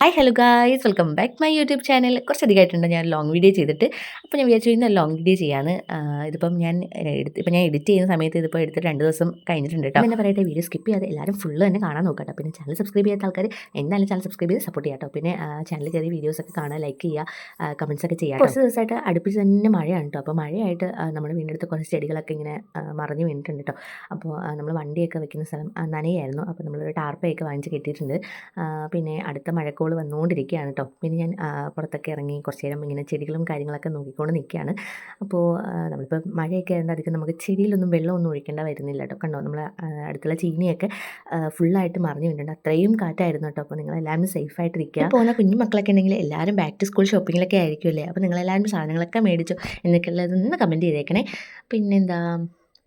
Hi hello guys welcome back my YouTube channel കുറച്ചധികമായിട്ടുണ്ട് ഞാൻ long video ചെയ്തിട്ട്. അപ്പോൾ ഞാൻ വിചാരിച്ചു ഇന്ന് ലോങ് വീഡിയോ ചെയ്യാണ് ഇതിപ്പം ഞാൻ എടുത്ത് ഇപ്പം ഞാൻ എഡിറ്റ് ചെയ്യുന്ന സമയത്ത് ഇതിപ്പോൾ എടുത്ത് രണ്ട് ദിവസം കഴിഞ്ഞിട്ടുണ്ട് കേട്ടോ. എന്നെ പറയട്ടെ വീഡിയോ സ്കിപ്പ് ചെയ്യാതെ എല്ലാവരും ഫുള്ള് തന്നെ കാണാൻ നോക്കട്ടോ പിന്നെ ചാനൽ സബ്സ്ക്രൈബ് ചെയ്യാത്ത ആൾക്കാർ എന്തായാലും ചാനൽ സബ്സ്ക്രൈബ് ചെയ്ത് സപ്പോർട്ട് ചെയ്യാം കേട്ടോ പിന്നെ ചാനൽ കയറി വീഡിയോസൊക്കെ കാണാൻ ലൈക്ക് ചെയ്യുക കമൻസ് ഒക്കെ ചെയ്യാം കുറച്ച് ദിവസമായിട്ട് അടുപ്പിച്ച് തന്നെ മഴയാണ് കേട്ടോ. അപ്പോൾ മഴയായിട്ട് നമ്മൾ വീടിന്റെ കുറച്ച് ചെടികളൊക്കെ ഇങ്ങനെ മറിഞ്ഞ് വീണിട്ടുണ്ട് കേട്ടോ. അപ്പോൾ നമ്മൾ വണ്ടിയൊക്കെ വെക്കുന്ന സ്ഥലം നനയായിരുന്നു. അപ്പോൾ നമ്മളൊരു ടാർപ്പയൊക്കെ വാങ്ങിച്ച് കെട്ടിയിട്ടുണ്ട്. പിന്നെ അടുത്ത മഴക്കോൾ വന്നുകൊണ്ടിരിക്കുകയാണ് കേട്ടോ പിന്നെ ഞാൻ പുറത്തൊക്കെ ഇറങ്ങി കുറച്ച് നേരം ഇങ്ങനെ ചെടികളും കാര്യങ്ങളൊക്കെ നോക്കിക്കൊണ്ട് നിൽക്കുകയാണ് അപ്പോൾ നമ്മളിപ്പോൾ മഴയൊക്കെ ആയതുകൊണ്ട് അധികം നമുക്ക് ചെടിയിലൊന്നും വെള്ളമൊന്നും ഒഴിക്കേണ്ട വരുന്നില്ല കേട്ടോ കണ്ടോ? നമ്മൾ അടുത്തുള്ള ചീനിയൊക്കെ ഫുള്ളായിട്ട് മറിഞ്ഞു വീണിട്ടുണ്ട്. അത്രയും കാറ്റായിരുന്നു കേട്ടോ അപ്പോൾ നിങ്ങളെല്ലാവരും സേഫായിട്ട് ഇരിക്കുക പോകുന്ന കുഞ്ഞു മക്കളൊക്കെ ഉണ്ടെങ്കിൽ എല്ലാവരും ബാക്ക് ടു സ്കൂൾ ഷോപ്പിങ്ങിലൊക്കെ ആയിരിക്കുമല്ലേ അപ്പോൾ നിങ്ങളെല്ലാവരും സാധനങ്ങളൊക്കെ മേടിച്ചു എന്നൊക്കെ ഒന്ന് കമന്റ് ചെയ്തേക്കണേ. പിന്നെന്താ?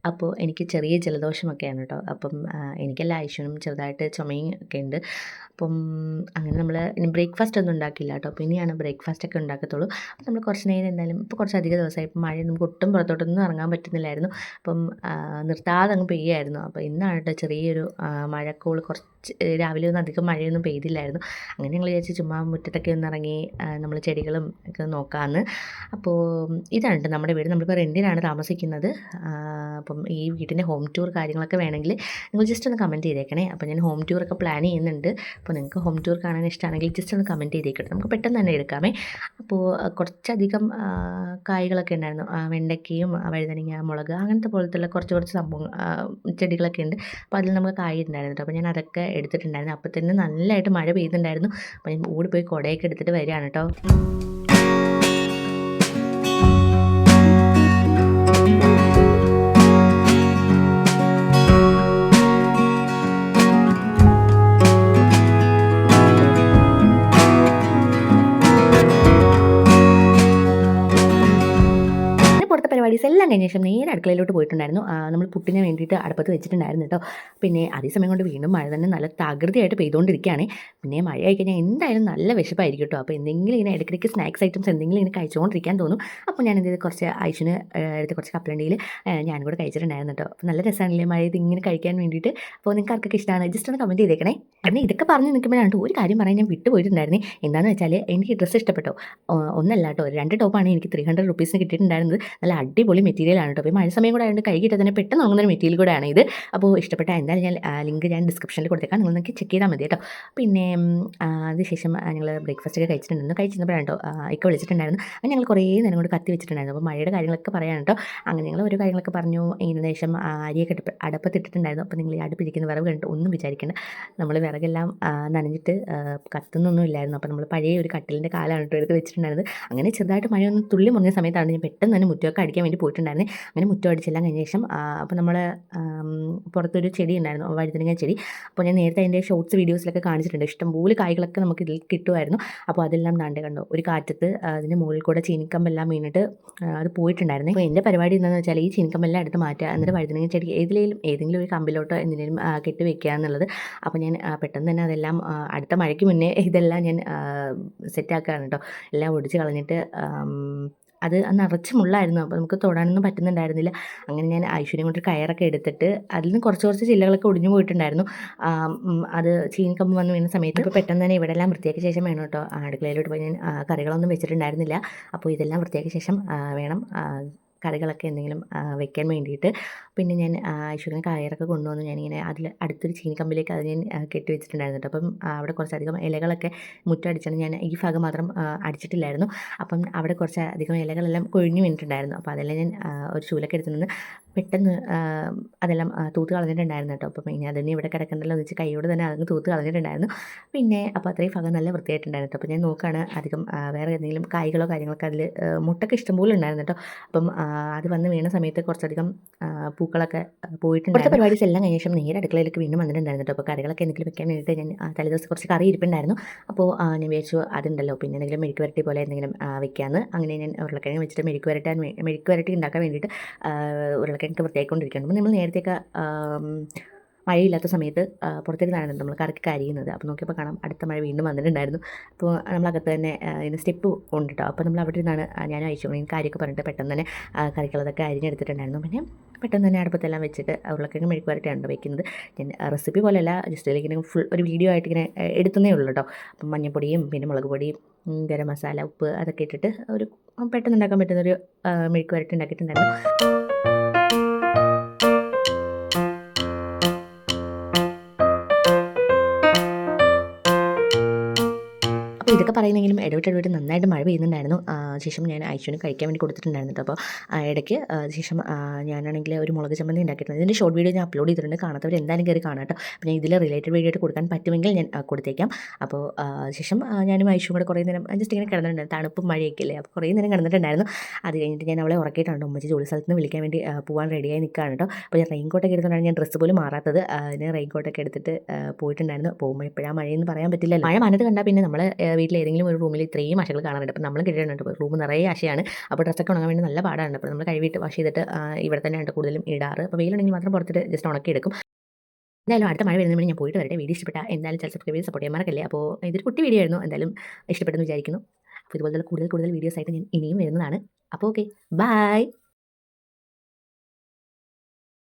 അപ്പോൾ എനിക്ക് ചെറിയ ജലദോഷമൊക്കെയാണ് കേട്ടോ അപ്പം എനിക്കെല്ലാ ഐശ്വനും ചെറുതായിട്ട് ചുമയും ഒക്കെ ഉണ്ട് അപ്പം അങ്ങനെ നമ്മൾ ഇനി ബ്രേക്ക്ഫാസ്റ്റ് ഒന്നും ഉണ്ടാക്കില്ല കേട്ടോ പിന്നെയാണ് ബ്രേക്ക്ഫാസ്റ്റ് ഒക്കെ ഉണ്ടാക്കത്തുള്ളൂ. അപ്പം നമ്മൾ കുറച്ച് നേരം എന്തായാലും ഇപ്പോൾ കുറച്ച് അധിക ദിവസമായി. ഇപ്പം മഴ നമുക്ക് ഒട്ടും പുറത്തോട്ടൊന്നും ഇറങ്ങാൻ പറ്റുന്നില്ലായിരുന്നു. അപ്പം നിർത്താതെ അങ്ങ് പെയ്യായിരുന്നു. അപ്പോൾ ഇന്നാണ് കേട്ടോ ചെറിയൊരു മഴക്കോൾ കുറച്ച് രാവിലെ ഒന്നും അധികം മഴയൊന്നും പെയ്തില്ലായിരുന്നു. അങ്ങനെ ഞങ്ങൾ വിചാരിച്ച് ചുമ്മാ മുറ്റത്തൊക്കെ ഒന്ന് ഇറങ്ങി നമ്മൾ ചെടികളും ഒക്കെ നോക്കാമെന്ന് അപ്പോൾ ഇതാണ് നമ്മുടെ വീട്. നമ്മളിപ്പോൾ റെന്റിനാണ് താമസിക്കുന്നത്. അപ്പം ഈ വീടിന്റെ ഹോം ടൂർ കാര്യങ്ങളൊക്കെ വേണമെങ്കിൽ നിങ്ങൾ ജസ്റ്റ് ഒന്ന് കമന്റ് ചെയ്തേക്കണേ. അപ്പോൾ ഞാൻ ഹോം ടൂറൊക്കെ പ്ലാൻ ചെയ്യുന്നുണ്ട്. അപ്പോൾ നിങ്ങൾക്ക് ഹോം ടൂർ കാണാൻ ഇഷ്ടമാണെങ്കിൽ ജസ്റ്റ് ഒന്ന് കമന്റ് ചെയ്തേക്കട്ടെ. നമുക്ക് പെട്ടെന്ന് തന്നെ എടുക്കാമേ. അപ്പോൾ കുറച്ചധികം കായ്കളൊക്കെ ഉണ്ടായിരുന്നു. വെണ്ടയ്ക്കയും വഴുതനങ്ങ മുളക് അങ്ങനത്തെ പോലത്തുള്ള കുറച്ച് കുറച്ച് സംഭവം ചെടികളൊക്കെ ഉണ്ട്. അപ്പോൾ അതിൽ നമുക്ക് കായ് ഉണ്ടായിരുന്നു അപ്പോൾ ഞാൻ അതൊക്കെ എടുത്തിട്ടുണ്ടായിരുന്നു. അപ്പോൾ തന്നെ നല്ലതായിട്ട് മഴ പെയ്യുന്നുണ്ടായിരുന്നു അപ്പോൾ ഞാൻ ഓടിപ്പോയി കുടയൊക്കെ എടുത്തിട്ട് വരികയാണ് കേട്ടോ. പരിപാടീസ് എല്ലാം കഴിഞ്ഞ ശേഷം നേരെ അടുക്കളയിലോട്ട് പോയിട്ടുണ്ടായിരുന്നു. നമ്മൾ പുട്ടിന് വേണ്ടിയിട്ട് അടുപ്പത്ത് വെച്ചിട്ടുണ്ടായിരുന്നു കേട്ടോ പിന്നെ അതേസമയം കൊണ്ട് വീണ്ടും മഴ തന്നെ നല്ല തകൃതിയായിട്ട് പെയ്തുകൊണ്ടിരിക്കുകയാണ് പിന്നെ മഴയായി കഴിഞ്ഞാൽ എന്തായാലും നല്ല വിശപ്പായിരിക്കും കേട്ടോ അപ്പോൾ എന്തെങ്കിലും ഇങ്ങനെ ഇടയ്ക്കിടയ്ക്ക് സ്നാക്സ് ഐറ്റംസ് എന്തെങ്കിലും ഇങ്ങനെ കഴിച്ചുകൊണ്ടിരിക്കാൻ തോന്നും. അപ്പോൾ ഞാൻ എന്ത് ചെയ്ത്? കുറച്ച് ഐഷിന് എടുത്ത് കുറച്ച് കപ്പലണ്ടിയിൽ ഞാൻ കൂടെ കഴിച്ചിട്ടുണ്ടായിരുന്നു കേട്ടോ അപ്പോൾ നല്ല രസമാണല്ലേ മഴ ഇത് ഇങ്ങനെ കഴിക്കാൻ വേണ്ടിയിട്ട്? അപ്പോൾ നിങ്ങൾക്ക് ആർക്കൊക്കെ ഇഷ്ടമാണ്? ജസ്റ്റ് ഒന്ന് കമന്റ് ചെയ്തേക്കണേ. കാരണം ഇതൊക്കെ പറഞ്ഞ് നിൽക്കുമ്പോഴാണ് ഒരു കാര്യം പറയാൻ ഞാൻ വിട്ടുപോയിട്ടുണ്ടായിരുന്നേ എന്താണെന്ന് വെച്ചാൽ എനിക്ക് ഡ്രസ്സ് ഇഷ്ടപ്പെട്ടോ. ഒന്നല്ല കേട്ടോ രണ്ട് ടോപ്പാണ് എനിക്ക് ത്രീ ഹൺഡ്രഡ് റുപ്പീസിന് കിട്ടിയിട്ടുണ്ടായിരുന്നത്. നല്ല അടിപൊളി മെറ്റീരിയലാണ് കേട്ടോ. അപ്പോൾ മഴ സമയം കൂടെ ആയതുകൊണ്ട് കൈ തന്നെ പെട്ടെന്ന് ഉണങ്ങുന്ന മെറ്റീരിയൽ കൂടെയാണ് ഇത്. അപ്പോൾ ഇഷ്ടപ്പെട്ട എന്തായാലും ഞാൻ ലിങ്ക് ഞാൻ ഡിസ്ക്രിപ്ഷനിൽ കൊടുത്തേക്കാം. നിങ്ങൾ നിങ്ങൾക്ക് ചെക്ക് ചെയ്താൽ മതി കേട്ടോ. പിന്നെ അതിനുശേഷം ഞങ്ങൾ ബ്രേക്ക്ഫാസ്റ്റ് ഒക്കെ കഴിച്ചിട്ടുണ്ടായിരുന്നു കഴിച്ചിരുന്നപ്പോഴാണ് കേട്ടോ ഇക്ക വിളിച്ചിട്ടുണ്ടായിരുന്നു. അപ്പോൾ ഞങ്ങൾ കുറേ നേരം കൊണ്ട് കത്തി വെച്ചിട്ടുണ്ടായിരുന്നു. അപ്പോൾ മഴയുടെ കാര്യങ്ങളൊക്കെ പറയാൻ കേട്ടോ. അങ്ങനെ ഞങ്ങൾ ഓരോ കാര്യങ്ങളൊക്കെ പറഞ്ഞു. ആ, അരിയൊക്കെ അടുപ്പ് അടപ്പത്തിട്ടിട്ടുണ്ടായിരുന്നു. അപ്പോൾ നിങ്ങൾ ഈ അടുപ്പിരിക്കുന്ന വിറവ് കണ്ടിട്ട് ഒന്നും വിചാരിക്കേണ്ട. നമ്മൾ വിറകെല്ലാം നനഞ്ഞിട്ട് കത്തുന്നൊന്നും ഇല്ലായിരുന്നു. അപ്പോൾ നമ്മൾ പഴയ ഒരു കട്ടിലിന്റെ കാലാണ് എടുത്ത് വെച്ചിട്ടുണ്ടായിരുന്നത്. അങ്ങനെ ചെറുതായിട്ട് മഴ ഒന്ന് തുള്ളി മുറിഞ്ഞ സമയത്താണ് ഞാൻ പെട്ടെന്ന് തന്നെ മുറ്റമൊക്കെ അടിക്കാൻ വേണ്ടി പോയിട്ടുണ്ടായിരുന്നത് അങ്ങനെ മുറ്റം അടിച്ചെല്ലാം കഴിഞ്ഞ ശേഷം അപ്പോൾ നമ്മൾ പുറത്തൊരു ചെടി ഉണ്ടായിരുന്നു വഴുതനങ്ങ ചെടി. അപ്പോൾ ഞാൻ നേരത്തെ അതിന്റെ ഷോർട്സ് വീഡിയോസിലൊക്കെ കാണിച്ചിട്ടുണ്ട്. ഇഷ്ടംപോലെ കായ്കളൊക്കെ നമുക്ക് ഇതിൽ കിട്ടുമായിരുന്നു. അപ്പോൾ അതെല്ലാം ദാണ്ട് കണ്ടു. ഒരു കാറ്റത്ത് അതിന്റെ മുകളിൽ കൂടെ ചീനിക്കമ്പെല്ലാം വീണിട്ട് അത് പോയിട്ടുണ്ടായിരുന്നു. അപ്പോൾ എന്റെ പരിപാടി എന്താണെന്ന് വെച്ചാൽ ഈ ചീനിക്കമ്പെല്ലാം എടുത്ത് മാറ്റുക എന്നിട്ട് വഴുതനങ്ങ ചെടി ഏതിലേലും ഏതെങ്കിലും ഒരു കമ്പിലോട്ടോ എന്തിനേലും കെട്ടി വെക്കുക എന്നുള്ളത്. അപ്പോൾ ഞാൻ പെട്ടെന്ന് തന്നെ അതെല്ലാം അടുത്ത മഴയ്ക്ക് മുന്നേ ഇതെല്ലാം ഞാൻ സെറ്റാക്കുകയാണ് കേട്ടോ എല്ലാം ഒടിച്ച് കളഞ്ഞിട്ട് അത് നിറച്ച് മുള്ളായിരുന്നു. അപ്പോൾ നമുക്ക് തൊടാനൊന്നും പറ്റുന്നുണ്ടായിരുന്നില്ല. അങ്ങനെ ഞാൻ ഐശ്വര്യം കൊണ്ട് കയറൊക്കെ എടുത്തിട്ട് അതിൽ നിന്ന് കുറച്ച് കുറച്ച് ചില്ലകളൊക്കെ ഒടിഞ്ഞു പോയിട്ടുണ്ടായിരുന്നു. അത് ചീനിക്കമ്പ് വന്ന് വീണ സമയത്ത് ഇപ്പോൾ പെട്ടെന്ന് തന്നെ ഇവിടെ എല്ലാം വൃത്തിയാക്കിയ ശേഷം വേണം കേട്ടോ. അടുക്കളയിലോട്ട് പോയി ഞാൻ കറികളൊന്നും വെച്ചിട്ടുണ്ടായിരുന്നില്ല. അപ്പോൾ ഇതെല്ലാം വൃത്തിയാക്കിയ ശേഷം വേണം കറികളൊക്കെ എന്തെങ്കിലും വെക്കാൻ വേണ്ടിയിട്ട്. പിന്നെ ഞാൻ ഐശ്വര്യന് കയറൊക്കെ കൊണ്ടുവന്ന്. ഞാനിങ്ങനെ അതിൽ അടുത്തൊരു ചീനിക്കമ്പിലേക്ക് അത് ഞാൻ കെട്ടി വെച്ചിട്ടുണ്ടായിരുന്നു അപ്പം അവിടെ കുറച്ചധികം ഇലകളൊക്കെ മുറ്റടിച്ചാണ് ഞാൻ ഈ ഭാഗം മാത്രം അടിച്ചിട്ടില്ലായിരുന്നു. അപ്പം അവിടെ കുറച്ച് അധികം ഇലകളെല്ലാം കൊഴിഞ്ഞു വീണിട്ടുണ്ടായിരുന്നു. അപ്പോൾ അതെല്ലാം ഞാൻ ഒരു ചൂലൊക്കെ എടുത്തുനിന്ന് പെട്ടെന്ന് അതെല്ലാം തൂത്ത് കളഞ്ഞിട്ടുണ്ടായിരുന്നു കേട്ടോ. അപ്പം ഇനി അതിനെ ഇവിടെ കിടക്കണ്ടല്ലോ എന്ന് വെച്ച് കൈയോട് തന്നെ അതങ്ങ് തൂത്ത് കളഞ്ഞിട്ടുണ്ടായിരുന്നു. പിന്നെ അപ്പോൾ അത്രയും ഭാഗം നല്ല വൃത്തിയായിട്ടുണ്ടായിരുന്നു അപ്പോൾ ഞാൻ നോക്കുകയാണ് അധികം വേറെ എന്തെങ്കിലും കായ്കളോ കാര്യങ്ങളൊക്കെ അതിൽ മുട്ടൊക്കെ ഇഷ്ടംപോലെ ഉണ്ടായിരുന്നു കേട്ടോ. അപ്പം അത് വന്ന് വീണ സമയത്ത് കുറച്ചധികം പൂക്കളൊക്കെ പോയിട്ടുണ്ട് അടുത്ത പരിപാടീസ് എല്ലാം കഴിഞ്ഞ ശേഷം നേരെ അടുക്കളയിലേക്ക് വീണ്ടും വന്നിട്ടുണ്ടായിരുന്നു കേട്ടോ അപ്പോൾ കറികളൊക്കെ എന്തെങ്കിലും വെക്കാൻ വേണ്ടിയിട്ട് ഞാൻ തലേദിവസം കുറച്ച് കറി ഇരിപ്പുണ്ടായിരുന്നു. അപ്പോൾ ഞാൻ വിചാരിച്ചു അതുണ്ടല്ലോ. പിന്നെ എന്തെങ്കിലും മെഴുക്ക് വരട്ടി പോലെ എന്തെങ്കിലും വെക്കാമെന്ന് അങ്ങനെ ഞാൻ ഉരുളക്കിഴങ്ങ് വെച്ചിട്ട് മെഴുക്ക് വരട്ടാൻ മെഴുക്ക് വരട്ടി ഉണ്ടാക്കാൻ വേണ്ടിയിട്ട് ഉരുളക്കിഴങ്ങ് വൃത്തിയായിക്കൊണ്ടിരിക്കുകയാണ് അപ്പോൾ നമ്മൾ നേരത്തെയൊക്കെ മഴയില്ലാത്ത സമയത്ത് പുറത്തേക്ക് നടന്നിട്ട് നമ്മൾ കറക്കി കരിയുന്നത്. അപ്പോൾ നോക്കിയപ്പോൾ കാണാം അടുത്ത മഴ വീണ്ടും വന്നിട്ടുണ്ടായിരുന്നു. അപ്പോൾ നമ്മളകത്ത് തന്നെ ഇതിന് സ്റ്റെപ്പ് കൊണ്ടിട്ടോ. അപ്പോൾ നമ്മൾ അവിടെ നിന്നാണ് ഞാൻ അയച്ചു കാര്യമൊക്കെ പറഞ്ഞിട്ട് പെട്ടെന്ന് തന്നെ കറിക്കുള്ളതൊക്കെ അരിഞ്ഞെടുത്തിട്ടുണ്ടായിരുന്നു. പിന്നെ പെട്ടെന്ന് തന്നെ അടുപ്പത്തെല്ലാം വെച്ചിട്ട് ഉരുളക്കിഴങ്ങ് മെഴുക്കുവരട്ടിയാണ് വെക്കുന്നത്. ഞാൻ റെസിപ്പി പോലെയല്ല ജസ്റ്റ് ഇങ്ങനെ ഫുൾ ഒരു വീഡിയോ ആയിട്ട് ഇങ്ങനെ എടുത്തുന്നേ ഉള്ളൂ കേട്ടോ അപ്പം മഞ്ഞൾപ്പൊടിയും പിന്നെ മുളക് പൊടിയും ഗരം മസാല ഉപ്പ് അതൊക്കെ ഇട്ടിട്ട് ഒരു പെട്ടെന്ന് ഉണ്ടാക്കാൻ പറ്റുന്നൊരു ആ, മെഴുക്ക് ഉണ്ടാക്കിയിട്ടുണ്ടായിരുന്നു. അപ്പോൾ ഇതൊക്കെ പറയുന്നെങ്കിലും ഇടവിട്ട് ഇടവിട്ട് നന്നായിട്ട് മഴ പെയ്യുന്നുണ്ടായിരുന്നു. ശേഷം ഞാൻ അയച്ചുവിന് കഴിക്കാൻ വേണ്ടി കൊടുത്തിട്ടുണ്ടായിരുന്നു അപ്പോൾ ആ, ഇടയ്ക്ക് ശേഷം ഞാനാണെങ്കിൽ ഒരു മുളക് ചമ്മന്തി ഉണ്ടാക്കിയിട്ടുണ്ട്. ഇതിന്റെ ഷോർട്ട് വീഡിയോ ഞാൻ അപ്ലോഡ് ചെയ്തിട്ടുണ്ട്. കാണാത്തവർ എന്തായാലും കയറി കാണാം കേട്ടോ. അപ്പോൾ ഞാൻ ഇതിൽ റിലേറ്റഡ് വീഡിയോ ആയിട്ട് കൊടുക്കാൻ പറ്റുമെങ്കിൽ ഞാൻ കൊടുത്തേക്കാം. അപ്പോൾ ശേഷം ഞാൻ ഞാനും അയച്ചും കൂടെ കുറേ നേരം ജസ്റ്റ് ഇങ്ങനെ കിടന്നിട്ടുണ്ടായിരുന്നു തണുപ്പും മഴയൊക്കെ അല്ലേ? അപ്പോൾ കുറേ നേരം കിടന്നിട്ടുണ്ടായിരുന്നു. അത് കഴിഞ്ഞിട്ട് ഞാൻ അവളെ ഉറക്കിയിട്ടുണ്ട്. ഉമ്മച്ചി ജോലി സ്ഥലത്ത് നിന്ന് വിളിക്കാൻ വേണ്ടി പോകാൻ റെഡിയായി നിൽക്കുകയാണ് കേട്ടോ. അപ്പോൾ ഞാൻ റെയിൻ കോട്ടൊക്കെ എടുത്തുകൊണ്ടാണ് ഞാൻ ഡ്രസ്സ് പോലും മാറാത്തത്. അതിന് റെയിൻ കോട്ടൊക്കെ എടുത്തിട്ട് പോയിട്ടുണ്ടായിരുന്നു. പോകുമ്പോൾ എപ്പോഴാണ് മഴയെന്ന് പറയാൻ പറ്റില്ലല്ലോ. മഴ മനത് കണ്ടാൽ പിന്നെ നമ്മൾ വീട്ടിൽ ഏതെങ്കിലും ഒരു റൂമിൽ ഇത്രയും ആശകൾ കാണാറുണ്ട് അപ്പോൾ നമ്മൾ കിട്ടിയിട്ടുണ്ട്. റൂം നിറയെ ആശയാണ്. അപ്പോൾ ഡ്രസ്സൊക്കെ ഉണങ്ങാൻ വേണ്ടി നല്ല പാടാണ്. അപ്പോൾ നമ്മൾ കഴിവിട്ട് വാഷ് ചെയ്തിട്ട് ഇവിടെ തന്നെയാണ് കൂടുതലും ഇടാറ്. അപ്പോൾ വെയിലുണ്ടെങ്കിൽ മാത്രം പുറത്തിട്ട് ജസ്റ്റ് ഉണക്കി എടുക്കും എന്തായാലും അടുത്ത മഴ വരുന്നതിന് ഞാൻ പോയിട്ട് വരട്ടെ. വീഡിയോ ഇഷ്ടപ്പെട്ട എന്തായാലും ചില സബ്സ്ക്രൈബ് ചെയ്ത് സപ്പോർട്ട് ചെയ്യാൻ മറക്കല്ലേ. അപ്പോൾ ഇതൊരു കുട്ടി വീഡിയോ ആയിരുന്നു. എന്തായാലും ഇഷ്ടപ്പെട്ടെന്ന് വിചാരിക്കുന്നു. അപ്പോൾ ഇതുപോലുള്ള കൂടുതൽ കൂടുതൽ വീഡിയോസ് ആയിട്ട് ഞാൻ ഇനിയും വരുന്നതാണ്. അപ്പോൾ ഓക്കെ ബൈ